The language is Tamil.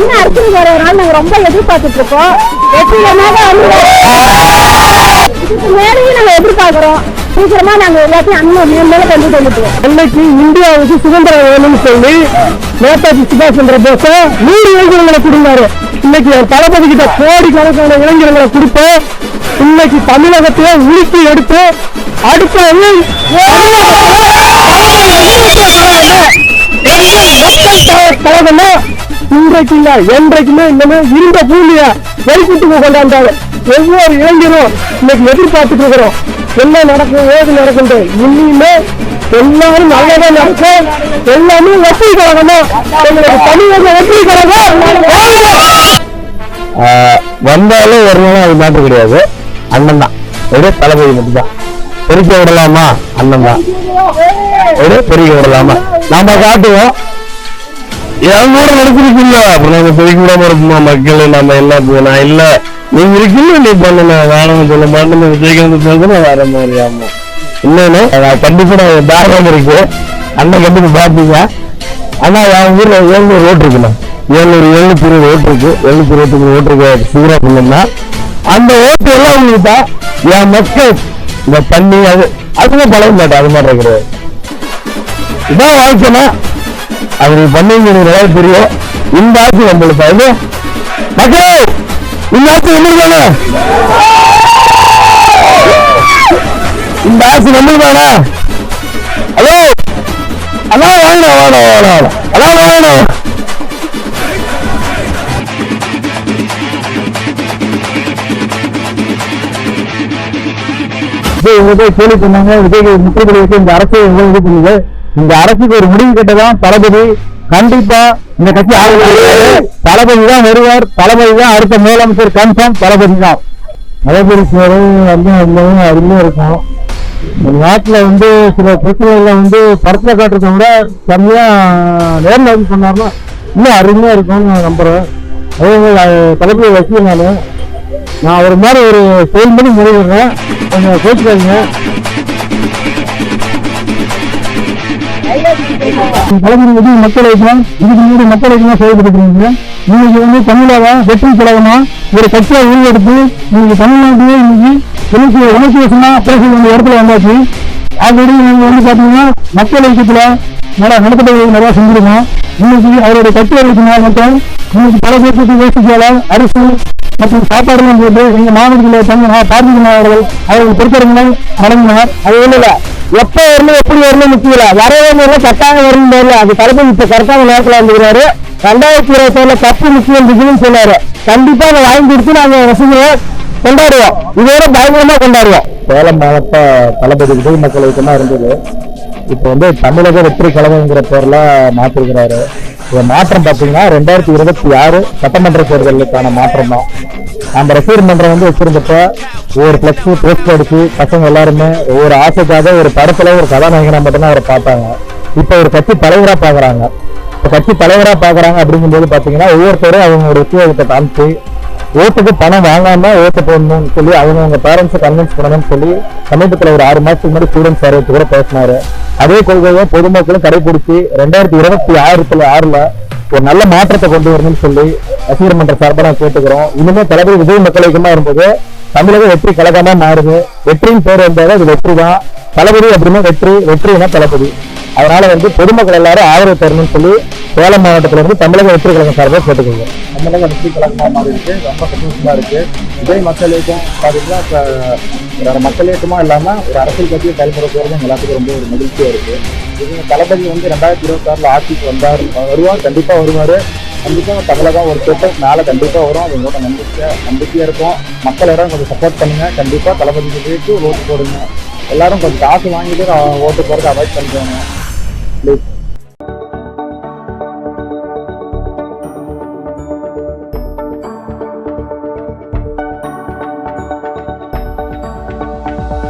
வர்றதுனால நாங்க ரொம்ப எதிர்பார்த்துட்டு இருக்கோம் வெற்றிகரமாக இதுக்கு மேலேயும் நாங்க எதிர்பார்க்கிறோம். சீக்கிரமா நாங்க எல்லாத்தையும் அண்ணன் மேல் மேல கொண்டு வந்துட்டோம் அன்னைக்கு இந்தியாவுக்கு சுதந்திரம் வேணும்னு சொல்லி நேதாஜி சுபாஷ் சந்திர போஸ் நூறு இளைஞர்களை கொடுத்தாரு. இன்னைக்கு அவர் தளபதி கிட்ட கோடி கணக்கான இளைஞர்களை கொடுப்போம் இன்னைக்கு தமிழகத்தையே உலுக்கி எடுத்து அடுத்த வந்து கழகம்னா இன்றைக்கு இல்ல என்றைக்குமே இன்னமே இருந்த பூமியை வெளிக்கிட்டு கொண்டாந்தாங்க. ஒவ்வொரு இளைஞரும் இன்னைக்கு எதிர்பார்த்துட்டு இருக்கிறோம். என்ன நடக்கும் ஏது நடக்குது இன்னுமே எல்லாரும் நல்லதா நடக்கும். எல்லாமே வெற்றி கழகமா. எங்களுக்கு தமிழக வெற்றி கழகம் வந்தாலும் வரணும் அது மாற்ற கிடையாது. அண்ணன் தான். ஒரே தளபதி மட்டும்தான். பெருக்க விடலாமா? அண்ணன் தான். ஒரே பெருக்க விடலாமா? நாம காட்டுவோம். என் கூட நடத்திருக்கீங்க அப்புறம் நம்ம பெருக்க விடாம மக்கள் நம்ம எல்லாம் போனா நான் இல்ல. நீங்க இருக்குன்னு நீ பண்ணுன வேணும் சொல்ல மாட்டேன் விஜயகாந்த் சொல்றது வேற மாதிரி ஆமா. இன்னொன்னு கண்டிப்பா நான் தாராளம் இருக்கு. அண்ணன் கண்டிப்பா பாப்பீங்க ஆனா என் ஊர்ல ஏழ்நூறு ரோட் இருக்குண்ணா ஏழுநூறு எழுநூத்தி இருபது ரோட் இருக்கு. எழுநூத்தி இருபத்தி மூணு ஓட்டு இருக்கு. சீரா பண்ணா அந்த ஓட்டு எல்லாம் உங்களுக்கு என் மக்கள் இந்த தண்ணி அது அதுவும் பழக மாட்டேன் அது மாதிரி இருக்கிறது. இதான் வாழ்க்கைனா அது நீ தெரியும் இந்த ஆட்சி நம்மளுக்கு அது மக்களே இந்த ஆட்சி நம்மளுக்கான இந்த ஆட்சி நம்மளுக்கான ஹலோ? அதான் வாங்க வாங்க வாங்க அதான் வாங்க விஜய் இவங்க போய் கேள்வி பண்ணாங்க விஜய் முற்றுகை இந்த அரசு எவ்வளவு இது பண்ணுது இந்த அரசுக்கு ஒரு முடிவு கட்டதான் தளபதி. கண்டிப்பா இந்த கட்சி ஆளுநர் தளபதி தான் வருவார். தளபதி தான் அடுத்த முதலமைச்சர் கன்ஃபார்ம் தளபதி தான் தளபதி சேவை வந்து ரொம்பவும் அருமையா இருக்கும். இந்த நாட்டுல வந்து சில பிரச்சனைகளை வந்து படத்துல காட்டுறதை விட செம்மையா நேர்ல வந்து சொன்னார்னா இன்னும் அருமையா இருக்கும்னு நான் நம்புறேன். அதே மாதிரி அஹ், தளபதி வச்சு நான் நான் ஒரு மாதிரி ஒரு செயல் பண்ணி கொஞ்சம் கேட்டுக்காதீங்க கலைஞர் மக்கள் ஐக்கியம் இதுக்கு முன்னாடி மக்கள் ஐக்கியம் செயல்படுத்துறீங்க இன்னைக்கு வந்து தமிழாக வெற்றி கழகமா ஒரு கட்சியை உருவெடுத்து இன்னைக்கு தமிழ்நாட்டிலே இன்னைக்கு உணர்ச்சி உணர்ச்சி வசமா பேச வேண்டிய இடத்துல வந்தாச்சு ஆல்ரெடி நீங்க வந்து பாத்தீங்கன்னா மக்கள் ஐக்கியத்துல நல்லா நடத்தப்படுவது நிறைய செஞ்சிருக்கோம் இன்னைக்கு அவருடைய கட்சி மட்டும் இன்னைக்கு பல பேருக்கு யோசிச்சால அரசு மற்றும் சாப்பாடுலாம் போட்டு எங்க மாவட்டத்தில் தங்க பார்த்திபன் அவர்கள் அவர்கள் பொறுத்தவர்களை வழங்கினார் அது இல்லை எப்ப வரணும் எப்படி வரணும் முக்கியம் இல்ல வரவே கட்டாயம் வரணும் இல்ல அது தலைப்பு இப்ப கரெக்டான நேரத்தில் வந்துக்கிறாரு ரெண்டாயிரத்தி இருபத்தி ஏழுல கப்பு முக்கியம் இருக்குன்னு சொன்னாரு. கண்டிப்பா அதை வாங்கி கொடுத்து நாங்க ரசிகரை கொண்டாடுவோம். இதோட பயங்கரமா கொண்டாடுவோம். சேலம் மாவட்ட தளபதி விஜய் மக்கள் இயக்கமா இருந்தது. இப்போ வந்து தமிழக வெற்றி கழகங்கிற பேர்ல மாத்திருக்கிறாரு. இந்த மாற்றம் பார்த்தீங்கன்னா ரெண்டாயிரத்தி இருபத்தி ஆறு சட்டமன்ற தேர்தலுக்கான மாற்றம் தான் அந்த ரசிகர் மன்றம் வந்து வச்சிருந்தப்ப ஒவ்வொரு பிளக்ஸ் போஸ்ட் அடிச்சு பசங்க எல்லாருமே ஒவ்வொரு ஆசைக்காக ஒரு படத்துல ஒரு கதாநாயகனா மட்டும்தான் அவரை பார்த்தாங்க இப்போ ஒரு கட்சி தலைவராக பார்க்குறாங்க. இப்போ கட்சி தலைவரா பார்க்குறாங்க அப்படிங்கும்போது பார்த்தீங்கன்னா ஒவ்வொருத்தரும் அவங்களோட உத்தியோகத்தை காமிச்சு ஓட்டுக்கு பணம் வாங்காம ஓட்டு போடணும்னு சொல்லி அவங்க அவங்க பேரண்ட்ஸை கன்வின்ஸ் பண்ணணும்னு சொல்லி சமீபத்தில் ஒரு ஆறு மாதத்துக்கு முன்னாடி ஸ்டூடெண்ட்ஸ் சர்வத்து கூட பேசினாரு. அதே கொள்கையை பொதுமக்களும் கடைபிடிச்சி ரெண்டாயிரத்தி இருபத்தி ஆறுல ஆறில் ஒரு நல்ல மாற்றத்தை கொண்டு வரணும்னு சொல்லி ரசிகர் மன்ற சார்பாக நான் கேட்டுக்கிறோம். இனிமே தளபதி விஜய் மக்கள் ஐக்கியமா இருக்கும்போது தமிழக வெற்றி கழகமா மாறுது. வெற்றியின் பேர் வந்தாலும் அது வெற்றி தான் தளபதி அப்படின்னா வெற்றி வெற்றினா தளபதி. அதனால வந்து பொதுமக்கள் எல்லாரும் ஆதரவு தரணும்னு சொல்லி சேலம் மாவட்டத்தில் இருந்து தமிழக வெற்றி கழகம் சார்பாக கேட்டுக்கோங்க. தமிழக வெற்றி கழகமாக மாறி இருக்கு ரொம்ப சந்தோஷமா இருக்கு. இதே மக்கள் இயக்கம் பார்த்தீங்கன்னா இப்ப வேற மக்கள் இயக்கமா இல்லாமல் ஒரு அரசியல் கட்சியை செயல்பட போகிறது எல்லாத்துக்கும் ரொம்ப ஒரு மகிழ்ச்சியா இருக்கு. இது தளபதி வந்து ரெண்டாயிரத்தி இருபத்தி ஆறுல ஆட்சிக்கு வந்தார். வருவார் கண்டிப்பாக வருவார். கண்டிப்பாக தமிழகம் ஒரு கூட்டம் மேலே கண்டிப்பாக வரும். அது உங்களோட நம்பிக்கை நம்பிக்கையாக இருக்கும். மக்கள் எல்லாரும் கொஞ்சம் சப்போர்ட் பண்ணுங்கள் கண்டிப்பாக தளபதி விஜய்க்கு ஓட்டு போடுங்க. எல்லாரும் கொஞ்சம் காசு வாங்கிட்டு ஓட்டு போகிறத அவாய்ட் பண்ணுறாங்க ப்ளீஸ்